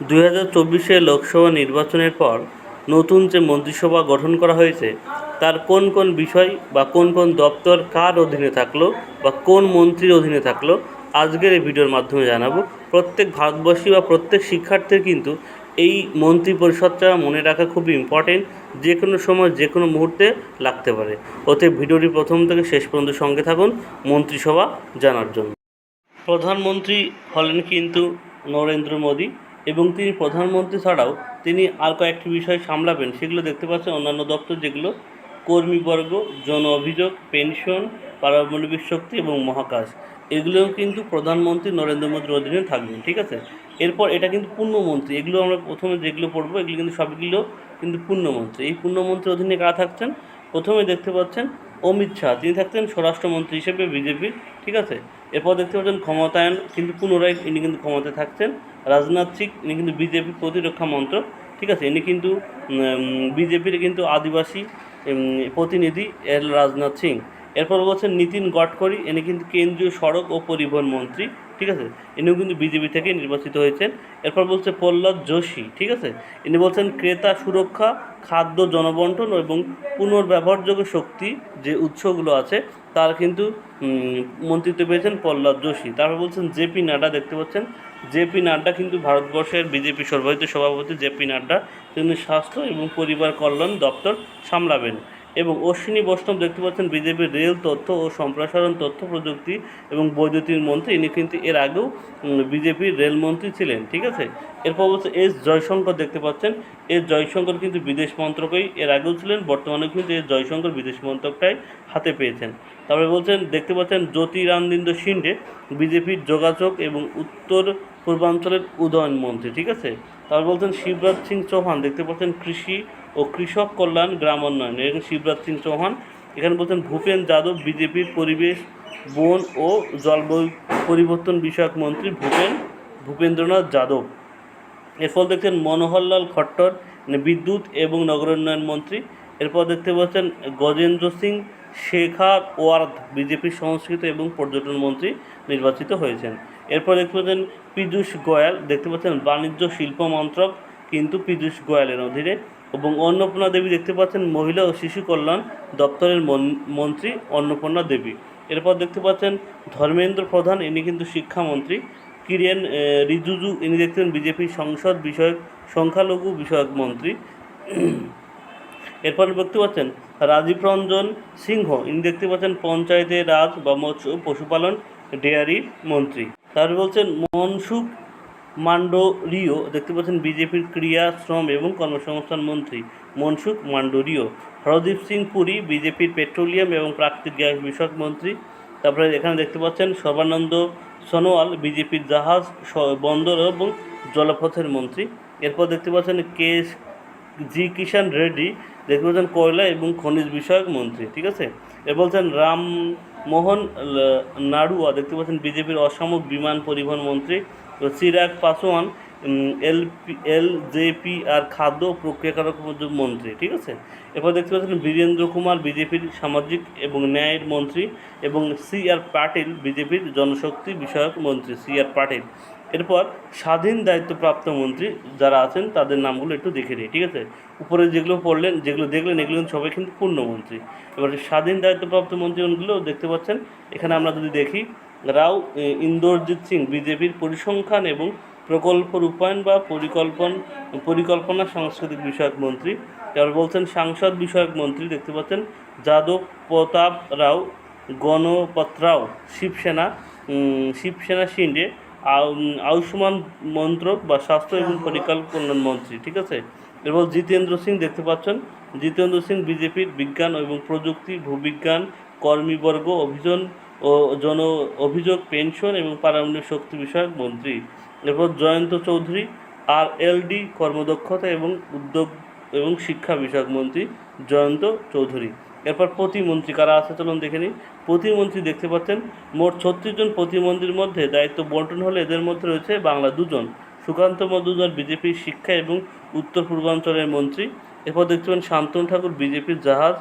দুই হাজার চব্বিশে লোকসভা নির্বাচনের পর নতুন যে মন্ত্রিসভা গঠন করা হয়েছে, তার কোন কোন বিষয় বা কোন কোন দপ্তর কার অধীনে থাকল বা কোন মন্ত্রীর অধীনে থাকল, আজকের এই ভিডিওর মাধ্যমে জানাব। প্রত্যেক ভারতবর্ষী বা প্রত্যেক শিক্ষার্থীর কিন্তু এই মন্ত্রী পরিষদটা মনে রাখা খুবই ইম্পর্টেন্ট যে কোনো সময় যে কোনো মুহূর্তে লাগতে পারে। ওতে ভিডিওটি প্রথম থেকে শেষ পর্যন্ত সঙ্গে থাকুন, মন্ত্রিসভা জানার জন্য। প্রধানমন্ত্রী হলেন কিন্তু নরেন্দ্র মোদী। এবং তিনি প্রধানমন্ত্রী ছাড়াও তিনি আর কয়েকটি বিষয় সামলাবেন, সেগুলো দেখতে পাচ্ছেন অন্যান্য দপ্তর, যেগুলো কর্মীবর্গ জন অভিযোগ, পেনশন, পারমাণবিক শক্তি এবং মহাকাশ, এগুলোও কিন্তু প্রধানমন্ত্রী নরেন্দ্র মোদীর অধীনে থাকবেন ঠিক আছে? এরপর এটা কিন্তু পূর্ণমন্ত্রী, এগুলো আমরা প্রথমে যেগুলো পড়ব, এগুলো কিন্তু সবগুলো কিন্তু পূর্ণমন্ত্রী। এই পূর্ণমন্ত্রীর অধীনে কারা থাকছেন? প্রথমে দেখতে পাচ্ছেন অমিত শাহ, তিনি থাকতেন স্বরাষ্ট্রমন্ত্রী হিসেবে বিজেপির, ঠিক আছে? এরপর দেখতে পাচ্ছেন ক্ষমতায়ন, কিন্তু পুনরায় ইনি কিন্তু ক্ষমতায় থাকছেন রাজনাথ সিং ইনি কিন্তু বিজেপি প্রতিরক্ষা মন্ত্রক, ঠিক আছে? ইনি কিন্তু বিজেপির কিন্তু আদিবাসী প্রতিনিধি এল রাজনাথ সিং। এরপর বলছেন নীতিন গডকরি, ইনি কিন্তু কেন্দ্রীয় সড়ক ও পরিবহন মন্ত্রী, ঠিক আছে? ইনিও কিন্তু বিজেপি থেকে নির্বাচিত হয়েছেন। এরপর বলছে প্রহ্লাদ যোশী, ঠিক আছে? ইনি বলছেন ক্রেতা সুরক্ষা, খাদ্য জনবন্টন এবং পুনর্ব্যবহারযোগ্য শক্তি যে উৎসগুলো আছে, তার কিন্তু মন্ত্রিত্ব পেয়েছেন প্রহ্লাদ যোশী। তারপর বলছেন জেপি নাড্ডা, দেখতে পাচ্ছেন? জেপি নাড্ডা কিন্তু ভারতবর্ষের বিজেপি সর্বাধিত সভাপতি জেপি নাড্ডা, তিনি স্বাস্থ্য এবং পরিবার কল্যাণ দপ্তর সামলাবেন। এবং অশ্বিনী বৈষ্ণব দেখতে পাচ্ছেন বিজেপির রেল তথ্য ও সম্প্রসারণ তথ্য প্রযুক্তি এবং বৈদ্যুতিক মন্ত্রী। ইনি কিন্তু এর আগেও বিজেপির রেলমন্ত্রী ছিলেন, ঠিক আছে? এরপর বলছে এস জয়শঙ্কর দেখতে পাচ্ছেন। এস জয়শঙ্কর কিন্তু বিদেশ মন্ত্রকেই এর আগেও ছিলেন বর্তমানে কিন্তু এস জয়শঙ্কর বিদেশ মন্ত্রকটাই হাতে পেয়েছেন। তারপরে বলছেন, দেখতে পাচ্ছেন জ্যোতিরানন্দ সিন্ডে, বিজেপির যোগাযোগ এবং উত্তর পূর্বাঞ্চলের উদয়ন মন্ত্রী, ঠিক আছে? তারপর বলছেন শিবরাজ সিং চৌহান, দেখতে পাচ্ছেন কৃষি ও কৃষক কল্যাণ গ্রাম উন্নয়ন। এখানে শিবরাজ সিং চৌহান, এখানে বলছেন ভূপেন যাদব বিজেপির পরিবেশ, বন ও জলবায়ু পরিবর্তন বিষয়ক মন্ত্রী ভূপেন, ভূপেন্দ্রনাথ যাদব। এরপর দেখছেন মনোহরলাল খট্টর মানে বিদ্যুৎ এবং নগরোন্নয়ন মন্ত্রী। এরপর দেখতে পাচ্ছেন গজেন্দ্র সিং শেখার ওয়ার্ধ বিজেপির সংস্কৃতি এবং পর্যটন মন্ত্রী নির্বাচিত হয়েছেন। এরপর দেখতে পাচ্ছেন পীযূষ গোয়াল, দেখতে পাচ্ছেন বাণিজ্য শিল্প মন্ত্রক কিন্তু পীযূষ গোয়ালের অধীনে এবং অন্নপূর্ণা দেবী দেখতে পাচ্ছেন মহিলা ও শিশু কল্যাণ দপ্তরের মন- মন্ত্রী অন্নপূর্ণা দেবী। এরপর দেখতে পাচ্ছেন ধর্মেন্দ্র প্রধান, ইনি কিন্তু শিক্ষামন্ত্রী। কিরেন রিজিজু, ইনি দেখতেন বিজেপির সংসদ বিষয়ক, সংখ্যালঘু বিষয়ক মন্ত্রী। এরপর দেখতে পাচ্ছেন রাজীব রঞ্জন সিংহ। ইনি দেখতে পাচ্ছেন পঞ্চায়েতে রাজ বা মৎস্য পশুপালন ডেয়ারি মন্ত্রী। তারপরে বলছেন মনসুখ মান্ডোরিও দেখতে পাচ্ছেন বিজেপির ক্রিয়া, শ্রম এবং কর্মসংস্থান মন্ত্রী মনসুখ মান্ডোরিও হরদীপ সিং পুরী, বিজেপির পেট্রোলিয়াম এবং প্রাকৃতিক গ্যাস বিষয়ক মন্ত্রী। তারপরে এখানে দেখতে পাচ্ছেন সর্বানন্দ সোনোয়াল, বিজেপির জাহাজ বন্দর এবং জলপথের মন্ত্রী। এরপর দেখতে পাচ্ছেন কে জি কিষান রেড্ডি দেখতে পাচ্ছেন কয়লা এবং খনিজ বিষয়ক মন্ত্রী, ঠিক আছে? এর বলছেন রামমোহন নাড়ুয়া, দেখতে পাচ্ছেন বিজেপির অসামরিক বিমান পরিবহন মন্ত্রী, Chirag Paswan L L JP আর খাদ্য প্রক্রিয়াকরক মন্ত্রী, ঠিক আছে? এরপর দেখতে পাচ্ছেন বীরেন্দ্র কুমার বিজেপির সামাজিক এবং ন্যায়ের মন্ত্রী এবং সি আর পাটিল বিজেপির জনশক্তি বিষয়ক মন্ত্রী, সি আর পাটিল। এরপর স্বাধীন দায়িত্বপ্রাপ্ত মন্ত্রী যারা আছেন, তাদের নামগুলো একটু দেখে নিই, ঠিক আছে? উপরে যেগুলো পড়লেন, যেগুলো দেখলেন, এগুলো কিন্তু সবাই কিন্তু পূর্ণমন্ত্রী। এবার স্বাধীন দায়িত্বপ্রাপ্ত মন্ত্রীগুলো দেখতে পাচ্ছেন, এখানে আমরা যদি দেখি, রাও ইন্দরজিৎ সিং, বিজেপির পরিসংখ্যান এবং প্রকল্প রূপায়ণ বা পরিকল্পন, পরিকল্পনা সাংস্কৃতিক বিষয়ক মন্ত্রী। এবার বলছেন, সাংসদ বিষয়ক মন্ত্রী দেখতে পাচ্ছেন, যাদব প্রতাপ রাও, গণপত রাও, শিবসেনা শিবসেনা শিন্ডে আয়ুষ্মান মন্ত্রক বা স্বাস্থ্য এবং পরিকাল কল্যাণ মন্ত্রী ঠিক আছে? এবং জিতেন্দ্র সিং দেখতে পাচ্ছেন। জিতেন্দ্র সিং বিজেপির বিজ্ঞান এবং প্রযুক্তি ভূবিজ্ঞান কর্মীবর্গ অভিযান ও জন অভিযোগ পেনশন এবং পারমাণবিক শক্তি বিষয়ক মন্ত্রী। এরপর জয়ন্ত চৌধুরী আর এলডি কর্মদক্ষতা এবং উদ্যোগ এবং শিক্ষা বিষয়ক মন্ত্রী জয়ন্ত চৌধুরী। এরপর প্রতিমন্ত্রী কারা আছে চলুন দেখে নিই। প্রতিমন্ত্রী দেখতে পাচ্ছেন, মোট ছত্রিশ জন প্রতিমন্ত্রীর মধ্যে দায়িত্ব বন্টন হলে এদের মধ্যে রয়েছে বাংলা দুজন। সুকান্ত মজুমদার বিজেপির শিক্ষা এবং উত্তর পূর্বাঞ্চলের মন্ত্রী। এরপর দেখতে পাবেন শান্তনু ঠাকুর বিজেপির জাহাজ,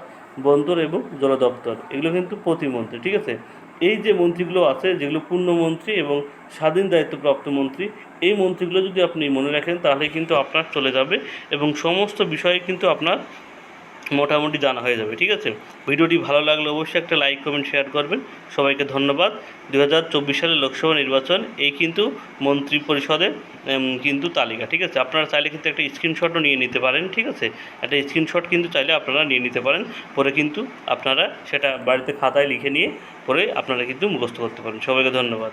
বন্দর এবং জল দপ্তর। এগুলো কিন্তু প্রতিমন্ত্রী, ঠিক আছে? এই যে মন্ত্রীগুলো আছে, যেগুলো পূর্ণমন্ত্রী এবং স্বাধীন দায়িত্বপ্রাপ্ত মন্ত্রী, এই মন্ত্রীগুলো যদি আপনি মনে রাখেন তাহলে কিন্তু আপনার চলে যাবে এবং সমস্ত বিষয়ে কিন্তু আপনার মোটামুটি জানা হয়ে যাবে, ঠিক আছে? ভিডিওটি ভালো লাগলে অবশ্যই একটা লাইক, কমেন্ট, শেয়ার করবেন। সবাইকে ধন্যবাদ। দু হাজার চব্বিশ সালের লোকসভা নির্বাচন, এই কিন্তু মন্ত্রী পরিষদের কিন্তু তালিকা, ঠিক আছে? আপনারা চাইলে কিন্তু একটা স্ক্রিনশটও নিয়ে নিতে পারেন, ঠিক আছে? একটা স্ক্রিনশট কিন্তু চাইলে আপনারা নিয়ে নিতে পারেন। পরে কিন্তু আপনারা সেটা বাড়িতে খাতায় লিখে নিয়ে পরে আপনারা কিন্তু মুখস্থ করতে পারেন। সবাইকে ধন্যবাদ।